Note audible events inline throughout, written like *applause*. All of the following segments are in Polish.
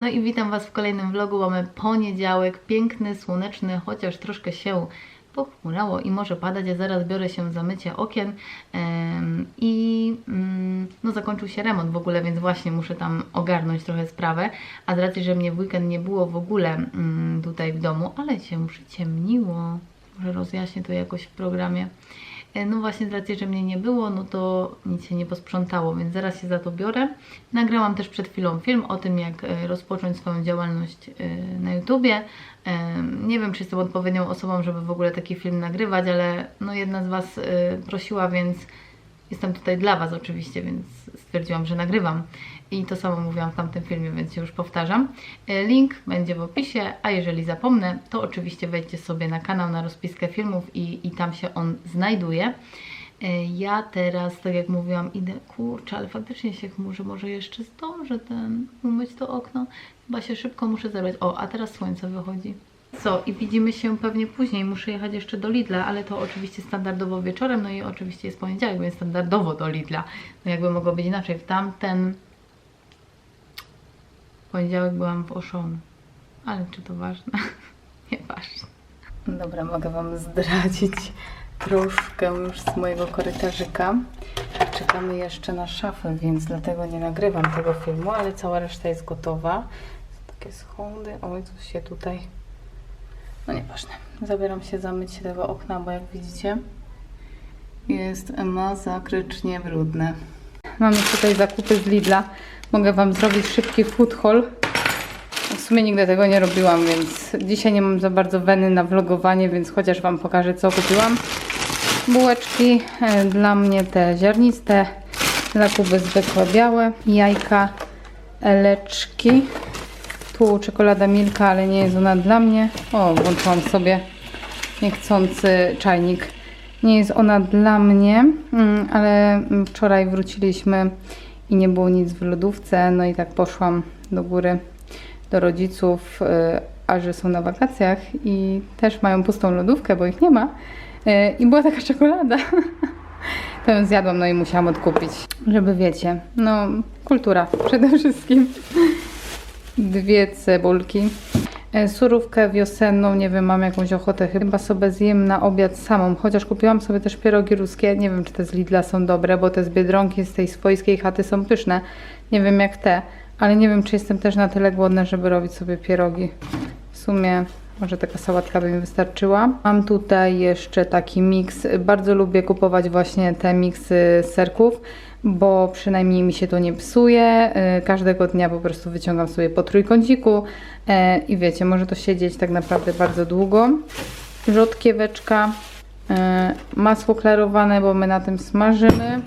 No i witam Was w kolejnym vlogu. Mamy poniedziałek, piękny, słoneczny, chociaż troszkę się pochmurało i może padać. Ja zaraz biorę się za mycie okien i mm, no zakończył się remont w ogóle, więc właśnie muszę tam ogarnąć trochę sprawę. A z racji, że mnie w weekend nie było w ogóle mm, tutaj w domu, ale się przyciemniło. Może rozjaśnię to jakoś w programie. E, No właśnie z racji, że mnie nie było, no to nic się nie posprzątało, więc zaraz się za to biorę. Nagrałam też przed chwilą film o tym, jak e, rozpocząć swoją działalność e, na YouTubie. Nie wiem, czy jestem odpowiednią osobą, żeby w ogóle taki film nagrywać, ale no jedna z Was prosiła, więc jestem tutaj dla Was oczywiście, więc stwierdziłam, że nagrywam. I to samo mówiłam w tamtym filmie, więc już powtarzam. E, Link będzie w opisie, a jeżeli zapomnę, to oczywiście wejdźcie sobie na kanał, na rozpiskę filmów i, i tam się on znajduje. E, Ja teraz, tak jak mówiłam, idę, kurczę, ale faktycznie się chmurzy, może jeszcze zdążę ten, umyć to okno. Chyba się szybko muszę zebrać. O, a teraz słońce wychodzi. Co, i widzimy się pewnie później. Muszę jechać jeszcze do Lidla, ale to oczywiście standardowo wieczorem, no i oczywiście jest poniedziałek, więc standardowo do Lidla. No jakby mogło być inaczej. W tamten poniedziałek byłam w Oszonu. Ale czy to ważne? *laughs* Nieważne. Dobra, mogę Wam zdradzić troszkę już z mojego korytarzyka. Czekamy jeszcze na szafę, więc dlatego nie nagrywam tego filmu, ale cała reszta jest gotowa. Są takie schody. Oj, coś się tutaj... No nieważne. Zabieram się za mycie tego okna, bo jak widzicie jest masakrycznie brudne. Mam już tutaj zakupy z Lidla. Mogę Wam zrobić szybki food haul. W sumie nigdy tego nie robiłam, więc dzisiaj nie mam za bardzo weny na vlogowanie, więc chociaż Wam pokażę co kupiłam. Bułeczki, e, dla mnie te ziarniste, dla Kuby zwykłe białe, jajka, eleczki. Tu czekolada Milka, ale nie jest ona dla mnie. O, włączyłam sobie niechcący czajnik. Nie jest ona dla mnie, mm, ale wczoraj wróciliśmy i nie było nic w lodówce, no i tak poszłam do góry do rodziców, y, a że są na wakacjach i też mają pustą lodówkę, bo ich nie ma. Y, I była taka czekolada. *laughs* To ją zjadłam, no i musiałam odkupić, żeby wiecie, no kultura przede wszystkim. Dwie cebulki. E, Surówkę wiosenną, nie wiem, mam jakąś ochotę, chyba sobie zjem na obiad samą, chociaż kupiłam sobie też pierogi ruskie, nie wiem czy te z Lidla są dobre, bo te z Biedronki z tej swojskiej chaty są pyszne, nie wiem jak te, ale nie wiem czy jestem też na tyle głodna, żeby robić sobie pierogi. W sumie może taka sałatka by mi wystarczyła. Mam tutaj jeszcze taki miks, bardzo lubię kupować właśnie te miksy serków, bo przynajmniej mi się to nie psuje. Y, Każdego dnia po prostu wyciągam sobie po trójkąciku e, i wiecie, może to siedzieć tak naprawdę bardzo długo. Rzodkieweczka, e, masło klarowane, bo my na tym smażymy.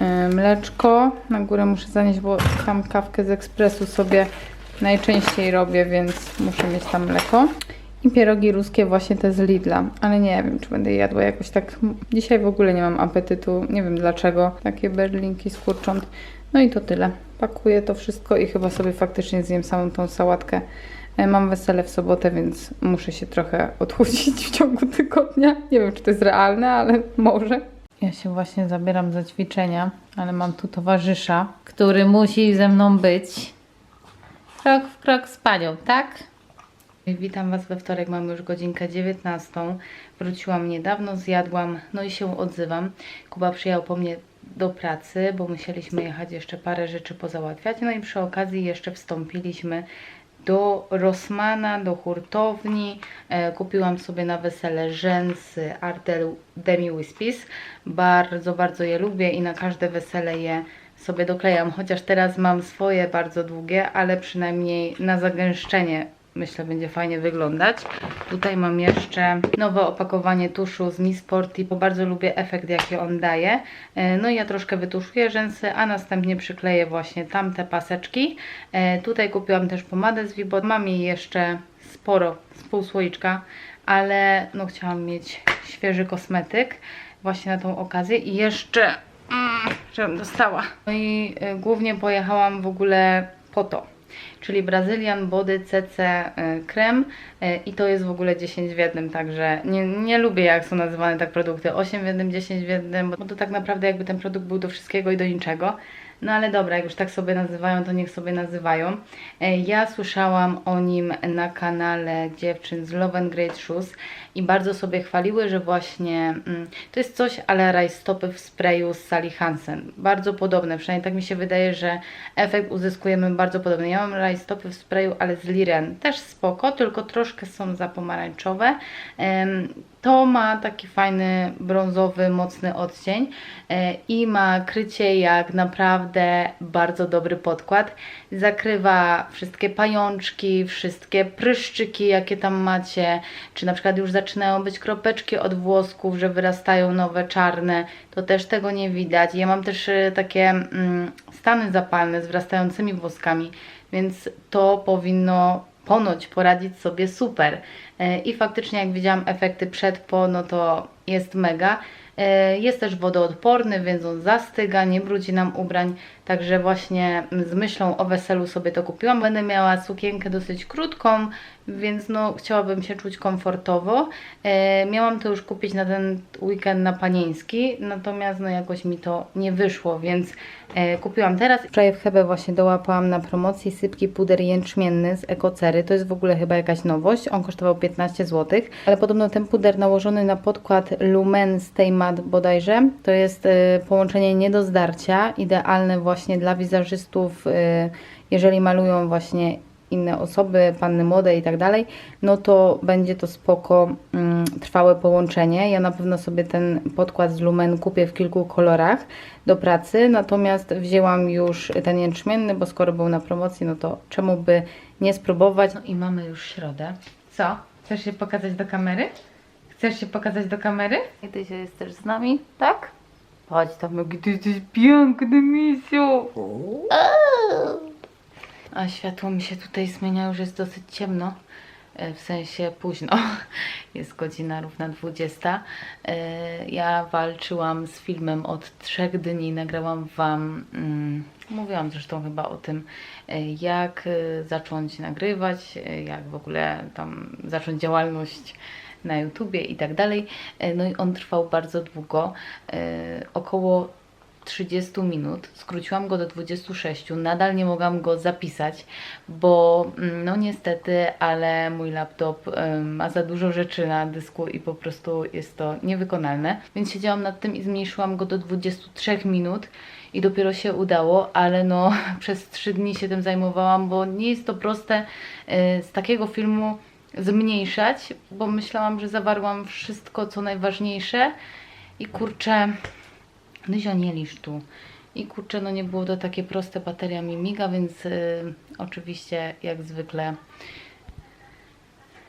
E, Mleczko, na górę muszę zanieść, bo tam kawkę z ekspresu sobie najczęściej robię, więc muszę mieć tam mleko. I pierogi ruskie właśnie te z Lidla, ale nie wiem, czy będę jadła jakoś tak. Dzisiaj w ogóle nie mam apetytu, nie wiem dlaczego. Takie berlinki z kurcząt. No i to tyle. Pakuję to wszystko i chyba sobie faktycznie zjem samą tą sałatkę. E, Mam wesele w sobotę, więc muszę się trochę odchudzić w ciągu tygodnia. Nie wiem, czy to jest realne, ale może. Ja się właśnie zabieram za ćwiczenia, ale mam tu towarzysza, który musi ze mną być. Krok w krok z panią, tak? Witam Was we wtorek, mamy już godzinkę 19. Wróciłam niedawno, zjadłam, no i się odzywam. Kuba przyjechał po mnie do pracy, bo musieliśmy jechać jeszcze parę rzeczy pozałatwiać. No i przy okazji jeszcze wstąpiliśmy do Rossmana, do hurtowni. E, kupiłam sobie na wesele rzęsy Artel Demi Wispis. Bardzo, bardzo je lubię i na każde wesele je sobie doklejam. Chociaż teraz mam swoje bardzo długie, ale przynajmniej na zagęszczenie myślę będzie fajnie wyglądać. Tutaj mam jeszcze nowe opakowanie tuszu z Miss Sporty, bo bardzo lubię efekt jaki on daje. E, No i ja troszkę wytuszuję rzęsy, a następnie przykleję właśnie tamte paseczki. E, Tutaj kupiłam też pomadę z Vibot. Mam jej jeszcze sporo, z pół słoiczka, ale no chciałam mieć świeży kosmetyk właśnie na tą okazję i jeszcze mm, żebym dostała. No i y, głównie pojechałam w ogóle po to, czyli Brazilian Body CC y, krem y, i to jest w ogóle 10 w jednym, także nie, nie lubię jak są nazywane tak produkty 8 w jednym, 10 w jednym, bo to tak naprawdę jakby ten produkt był do wszystkiego i do niczego. No ale dobra, jak już tak sobie nazywają, to niech sobie nazywają. E, Ja słyszałam o nim na kanale dziewczyn z Love and Great Shoes i bardzo sobie chwaliły, że właśnie mm, to jest coś ale rajstopy w sprayu z Sally Hansen. Bardzo podobne, przynajmniej tak mi się wydaje, że efekt uzyskujemy bardzo podobny. Ja mam rajstopy w sprayu, ale z Liren też spoko, tylko troszkę są za pomarańczowe. Em, To ma taki fajny brązowy, mocny odcień e, i ma krycie jak naprawdę bardzo dobry podkład. Zakrywa wszystkie pajączki, wszystkie pryszczyki, jakie tam macie, czy na przykład już zaczynają być kropeczki od włosków, że wyrastają nowe czarne, to też tego nie widać. Ja mam też e, takie mm, stany zapalne z wyrastającymi włoskami, więc to powinno ponoć poradzić sobie super. E, I faktycznie jak widziałam efekty przed po, no to jest mega. E, Jest też wodoodporny, więc on zastyga, nie brudzi nam ubrań. Także właśnie z myślą o weselu sobie to kupiłam. Będę miała sukienkę dosyć krótką, więc no chciałabym się czuć komfortowo. E, Miałam to już kupić na ten weekend na panieński, natomiast no jakoś mi to nie wyszło, więc e, kupiłam teraz. Wczoraj w Hebe właśnie dołapałam na promocji sypki puder jęczmienny z Ekocery. To jest w ogóle chyba jakaś nowość. On kosztował 15 zł, ale podobno ten puder nałożony na podkład Lumen Stay Matte bodajże, to jest e, połączenie nie do zdarcia, idealne właśnie dla wizerzystów, e, jeżeli malują właśnie inne osoby, panny młode i tak dalej, no to będzie to spoko mm, trwałe połączenie. Ja na pewno sobie ten podkład z Lumen kupię w kilku kolorach do pracy, natomiast wzięłam już ten jęczmienny, bo skoro był na promocji, no to czemu by nie spróbować? No i mamy już środę. Co? Chcesz się pokazać do kamery? Chcesz się pokazać do kamery? I ty się jesteś z nami, tak? Chodź tam, jaki ty jesteś piękny, misiu! A światło mi się tutaj zmienia, już jest dosyć ciemno. E, W sensie późno. *laughs* Jest godzina równa 20. E, Ja walczyłam z filmem od trzech dni. Nagrałam Wam, mm, mówiłam zresztą chyba o tym, e, jak zacząć nagrywać, jak w ogóle tam zacząć działalność na YouTubie i tak dalej. No i on trwał bardzo długo, około 30 minut, skróciłam go do 26, nadal nie mogłam go zapisać, bo mm, no niestety, ale mój laptop ma za dużo rzeczy na dysku i po prostu jest to niewykonalne, więc siedziałam nad tym i zmniejszyłam go do 23 minut i dopiero się udało, ale no *laughs* przez 3 dni się tym zajmowałam, bo nie jest to proste e, z takiego filmu zmniejszać, bo myślałam, że zawarłam wszystko co najważniejsze i kurczę, Nyzio nie lisz tu. I kurczę, no nie było to takie proste, bateria mi miga, więc y, oczywiście jak zwykle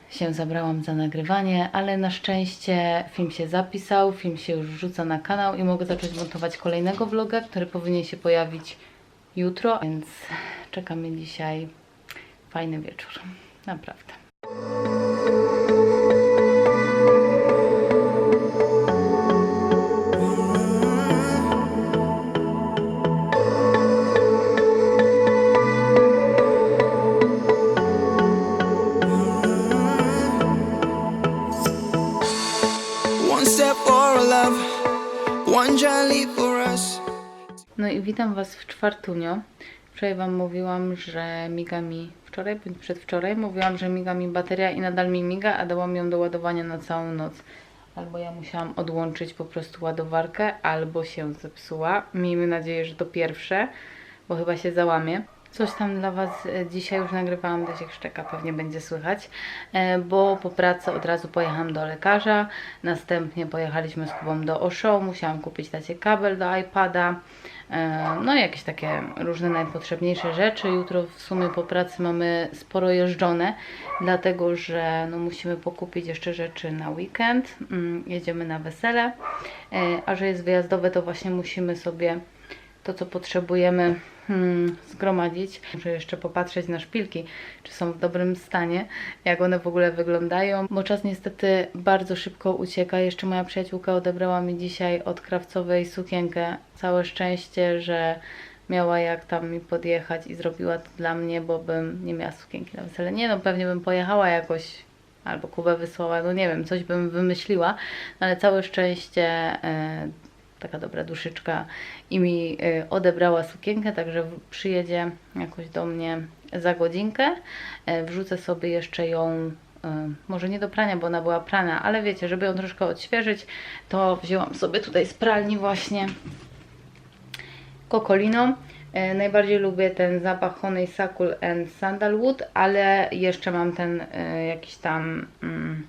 się zabrałam za nagrywanie, ale na szczęście film się zapisał, film się już wrzuca na kanał i mogę zacząć montować kolejnego vloga, który powinien się pojawić jutro, więc czeka mnie dzisiaj fajny wieczór. Naprawdę. No i witam Was w czwartunio. Wczoraj Wam mówiłam, że miga mi, wczoraj bądź przedwczoraj, mówiłam, że miga mi bateria i nadal mi miga, a dałam ją do ładowania na całą noc. Albo ja musiałam odłączyć po prostu ładowarkę, albo się zepsuła. Miejmy nadzieję, że to pierwsze, bo chyba się załamie. Coś tam dla Was e, dzisiaj już nagrywałam, Desiek szczeka, pewnie będzie słychać, e, bo po pracy od razu pojechałam do lekarza, następnie pojechaliśmy z Kubą do Osho, musiałam kupić tacie kabel do iPada, e, no i jakieś takie różne najpotrzebniejsze rzeczy. Jutro w sumie po pracy mamy sporo jeżdżone, dlatego że no, musimy pokupić jeszcze rzeczy na weekend, Mm, jedziemy na wesele, a że jest wyjazdowe, to właśnie musimy sobie to, co potrzebujemy hmm, zgromadzić. Muszę jeszcze popatrzeć na szpilki, czy są w dobrym stanie, jak one w ogóle wyglądają, bo czas niestety bardzo szybko ucieka. Jeszcze moja przyjaciółka odebrała mi dzisiaj od krawcowej sukienkę. Całe szczęście, że miała jak tam mi podjechać i zrobiła to dla mnie, bo bym nie miała sukienki na wesele. Nie no, pewnie bym pojechała jakoś albo Kubę wysłała, no nie wiem, coś bym wymyśliła, no ale całe szczęście e, taka dobra duszyczka i mi y, odebrała sukienkę, także przyjedzie jakoś do mnie za godzinkę. E, Wrzucę sobie jeszcze ją, y, może nie do prania, bo ona była prana, ale wiecie, żeby ją troszkę odświeżyć, to wzięłam sobie tutaj z pralni właśnie kokoliną. E, Najbardziej lubię ten zapach honeysuckle and sandalwood, ale jeszcze mam ten e, jakiś tam mm,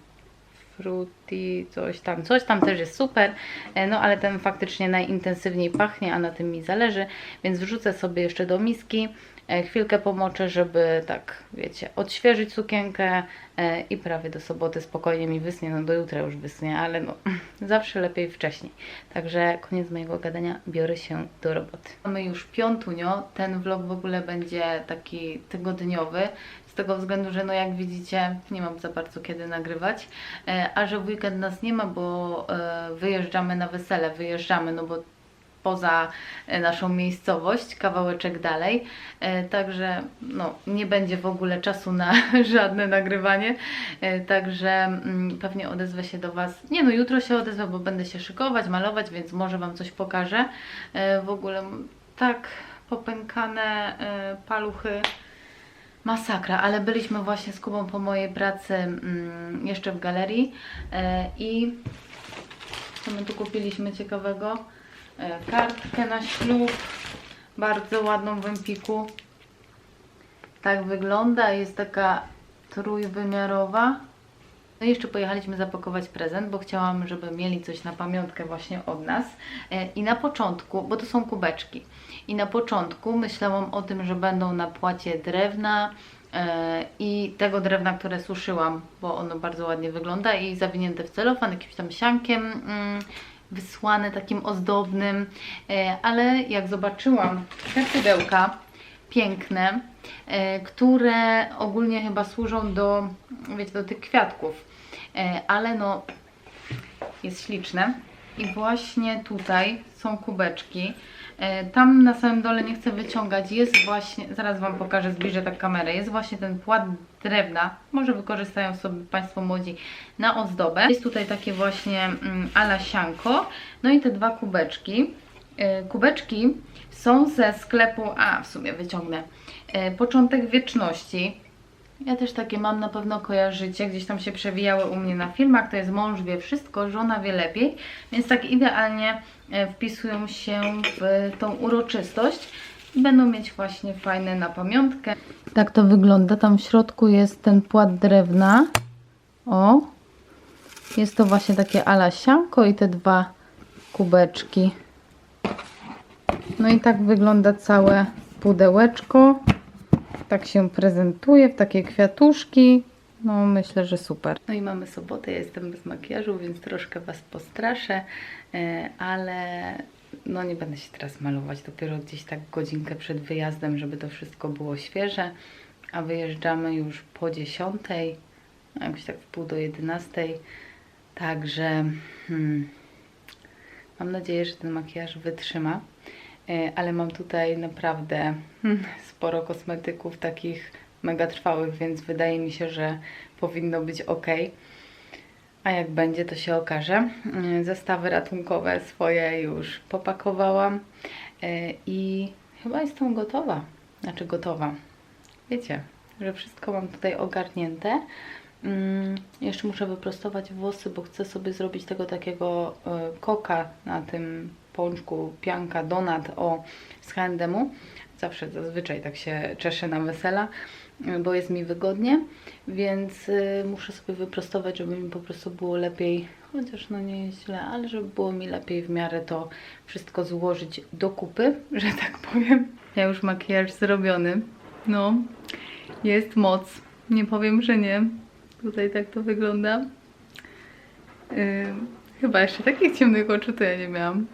fruity, coś tam, coś tam też jest super, e, no ale ten faktycznie najintensywniej pachnie, a na tym mi zależy, więc wrzucę sobie jeszcze do miski, e, chwilkę pomoczę, żeby tak, wiecie, odświeżyć sukienkę e, i prawie do soboty spokojnie mi wysnie, no do jutra już wysnie, ale no *laughs* zawsze lepiej wcześniej. Także koniec mojego gadania, biorę się do roboty. Mamy już piątunio, ten vlog w ogóle będzie taki tygodniowy, tego względu, że no jak widzicie, nie mam za bardzo kiedy nagrywać, e, a że w weekend nas nie ma, bo e, wyjeżdżamy na wesele, wyjeżdżamy, no bo poza e, naszą miejscowość, kawałeczek dalej. Także no, nie będzie w ogóle czasu na *laughs* żadne nagrywanie. Także mm, pewnie odezwę się do Was. Nie no, jutro się odezwę, bo będę się szykować, malować, więc może Wam coś pokażę. W ogóle tak popękane paluchy. Masakra, ale byliśmy właśnie z Kubą po mojej pracy mm, jeszcze w galerii e, i co my tu kupiliśmy ciekawego? E, kartkę na ślub, bardzo ładną w Empiku. Tak wygląda, jest taka trójwymiarowa. No i jeszcze pojechaliśmy zapakować prezent, bo chciałam, żeby mieli coś na pamiątkę właśnie od nas. E, I na początku, bo to są kubeczki, i na początku myślałam o tym, że będą na płacie drewna e, i tego drewna, które suszyłam, bo ono bardzo ładnie wygląda i zawinięte w celofan, jakimś tam siankiem mm, wysłane takim ozdobnym, e, ale jak zobaczyłam te pudełka, piękne, e, które ogólnie chyba służą do, wiecie, do tych kwiatków, e, ale no jest śliczne i właśnie tutaj są kubeczki. E, Tam na samym dole nie chcę wyciągać, jest właśnie, zaraz Wam pokażę, zbliżę tak kamerę, jest właśnie ten płat drewna, może wykorzystają sobie Państwo młodzi na ozdobę. Jest tutaj takie właśnie mm, ala sianko, no i te dwa kubeczki. E, Kubeczki są ze sklepu, a w sumie wyciągnę, e, Początek Wieczności. Ja też takie mam, na pewno kojarzycie, gdzieś tam się przewijały u mnie na filmach, to jest mąż wie wszystko, żona wie lepiej, więc tak idealnie e, wpisują się w tą uroczystość i będą mieć właśnie fajne na pamiątkę. Tak to wygląda, tam w środku jest ten płat drewna, o, jest to właśnie takie ala sianko i te dwa kubeczki. No i tak wygląda całe pudełeczko. Tak się prezentuje w takie kwiatuszki. No myślę, że super. No i mamy sobotę, ja jestem bez makijażu, więc troszkę Was postraszę, e, ale no nie będę się teraz malować. Dopiero gdzieś tak godzinkę przed wyjazdem, żeby to wszystko było świeże. A wyjeżdżamy już po 10, jakoś tak w pół do 11. Także hmm, mam nadzieję, że ten makijaż wytrzyma. E, ale mam tutaj naprawdę hmm, sporo kosmetyków takich mega trwałych, więc wydaje mi się, że powinno być ok. A jak będzie, to się okaże. E, Zestawy ratunkowe swoje już popakowałam e, i chyba jestem gotowa. Znaczy gotowa. Wiecie, że wszystko mam tutaj ogarnięte. Mm, Jeszcze muszę wyprostować włosy, bo chcę sobie zrobić tego takiego koka na tym pączku, pianka, donat o H&M-u. Zawsze, zazwyczaj tak się czeszę na wesela, bo jest mi wygodnie, więc e, muszę sobie wyprostować, żeby mi po prostu było lepiej, chociaż no nie jest źle, ale żeby było mi lepiej w miarę to wszystko złożyć do kupy, *laughs* że tak powiem. Ja już makijaż zrobiony. No, jest moc. Nie powiem, że nie. Tutaj tak to wygląda. Yy, chyba jeszcze takich ciemnych oczu to ja nie miałam.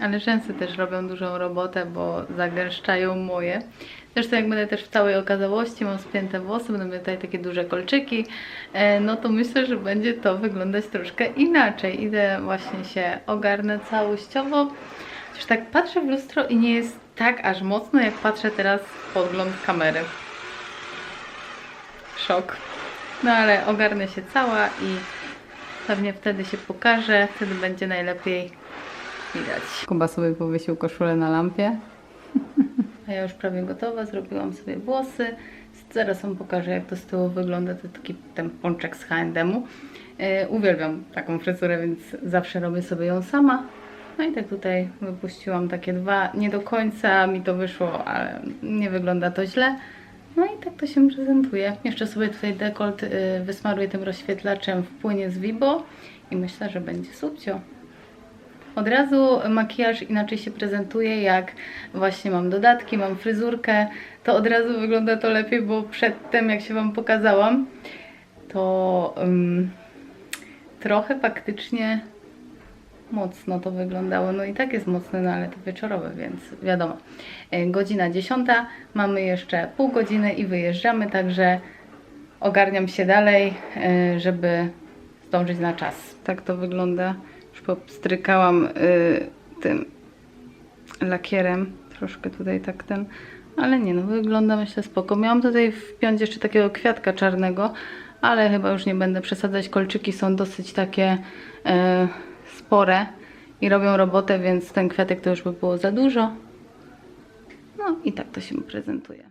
Ale rzęsy też robią dużą robotę, bo zagęszczają moje. Zresztą jak będę też w całej okazałości, mam spięte włosy, miała tutaj takie duże kolczyki, e, no to myślę, że będzie to wyglądać troszkę inaczej. Idę właśnie się ogarnę całościowo. Chociaż tak patrzę w lustro i nie jest tak aż mocno, jak patrzę teraz w podgląd kamery. Szok. No ale ogarnę się cała i pewnie wtedy się pokażę, wtedy będzie najlepiej Widać. Kuba sobie powiesił koszulę na lampie. A ja już prawie gotowa, zrobiłam sobie włosy. Zaraz Wam pokażę, jak to z tyłu wygląda. To taki ten pączek z H&M-u. Yy, uwielbiam taką fryzurę, więc zawsze robię sobie ją sama. No i tak tutaj wypuściłam takie dwa. Nie do końca mi to wyszło, ale nie wygląda to źle. No i tak to się prezentuje. Jeszcze sobie tutaj dekolt yy, wysmaruję tym rozświetlaczem w płynie z Vibo i myślę, że będzie subcio. Od razu makijaż inaczej się prezentuje, jak właśnie mam dodatki, mam fryzurkę, to od razu wygląda to lepiej, bo przedtem jak się Wam pokazałam, to ym, trochę faktycznie mocno to wyglądało. No i tak jest mocne, no ale to wieczorowe, więc wiadomo. E, Godzina 10, mamy jeszcze pół godziny i wyjeżdżamy, także ogarniam się dalej, e, żeby zdążyć na czas. Tak to wygląda. Już popstrykałam y, tym lakierem. Troszkę tutaj tak ten, ale nie no, wygląda myślę spoko. Miałam tutaj wpiąć jeszcze takiego kwiatka czarnego, ale chyba już nie będę przesadzać. Kolczyki są dosyć takie e, spore i robią robotę, więc ten kwiatek to już by było za dużo. No i tak to się prezentuje.